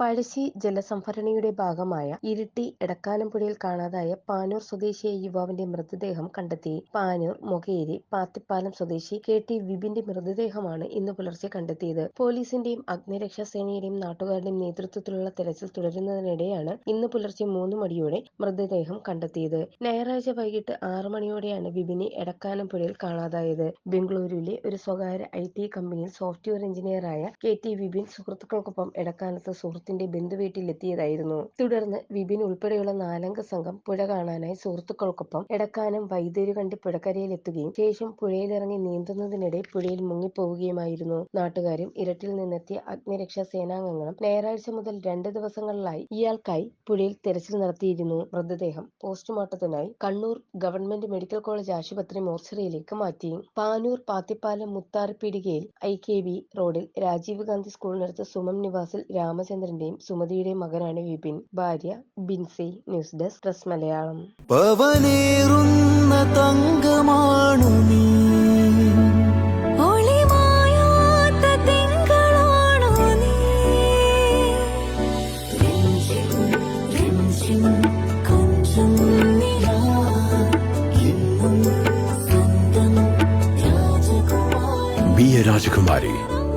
പഴശ്ശി ജലസംഭരണിയുടെ ഭാഗമായ ഇരിട്ടി എടക്കാനംപുഴയിൽ കാണാതായ പാനൂർ സ്വദേശിയായ യുവാവിന്റെ മൃതദേഹം കണ്ടെത്തി. പാനൂർ മൊകേരി പാത്തിപ്പാലം സ്വദേശി കെ ടി വിപിന്റെ മൃതദേഹമാണ് ഇന്ന് പുലർച്ചെ കണ്ടെത്തിയത്. പോലീസിന്റെയും അഗ്നിരക്ഷാസേനയുടെയും നാട്ടുകാരുടെയും നേതൃത്വത്തിലുള്ള തെരച്ചിൽ തുടരുന്നതിനിടെയാണ് ഇന്ന് പുലർച്ചെ മൂന്ന് മണിയോടെ മൃതദേഹം കണ്ടെത്തിയത്. ഞായറാഴ്ച വൈകിട്ട് ആറ് മണിയോടെയാണ് വിപിനെ എടക്കാനംപുഴയിൽ കാണാതായത്. ബംഗളൂരുവിലെ ഒരു സ്വകാര്യ ഐ ടി കമ്പനിയിൽ സോഫ്റ്റ്വെയർ എഞ്ചിനീയറായ കെ ടി വിപിൻ സുഹൃത്തുക്കൾക്കൊപ്പം എടക്കാനത്ത് സുഹൃത്തിന്റെ ബന്ധുവീട്ടിലെത്തിയതായിരുന്നു. തുടർന്ന് വിപിൻ ഉൾപ്പെടെയുള്ള നാലംഗ സംഘം പുഴ കാണാനായി സുഹൃത്തുക്കൾക്കൊപ്പം എടക്കാനം വൈദ്യരുകണ്ടി പുഴക്കരയിലെത്തുകയും ശേഷം പുഴയിലിറങ്ങി നീന്തുന്നതിനിടെ പുഴയിൽ മുങ്ങിപ്പോവുകയുമായിരുന്നു. നാട്ടുകാരും ഇരട്ടിൽ നിന്നെത്തിയ അഗ്നിരക്ഷാ സേനാംഗങ്ങളും ഞായറാഴ്ച മുതൽ രണ്ട് ദിവസങ്ങളിലായി ഇയാൾക്കായി പുഴയിൽ തെരച്ചിൽ നടത്തിയിരുന്നു. മൃതദേഹം പോസ്റ്റ്മോർട്ടത്തിനായി കണ്ണൂർ ഗവൺമെന്റ് മെഡിക്കൽ കോളേജ് ആശുപത്രി മോർച്ചറിയിലേക്ക് മാറ്റി. പാനൂർ പാത്തിപ്പാലം മുത്താറിപ്പീടികയിൽ ഐ കെ ബി റോഡിൽ രാജീവ് ഗാന്ധി സ്കൂളിനടുത്ത് സുമം നിവാസിൽ രാമചന്ദ്രന്റെയും സുമതിയുടെയും മകനാണ് വിപിൻ. ഭാര്യ Binsy. News desk press Malayalam പവനേറുന്ന തങ്കമാണു നീ രാജകുമാരി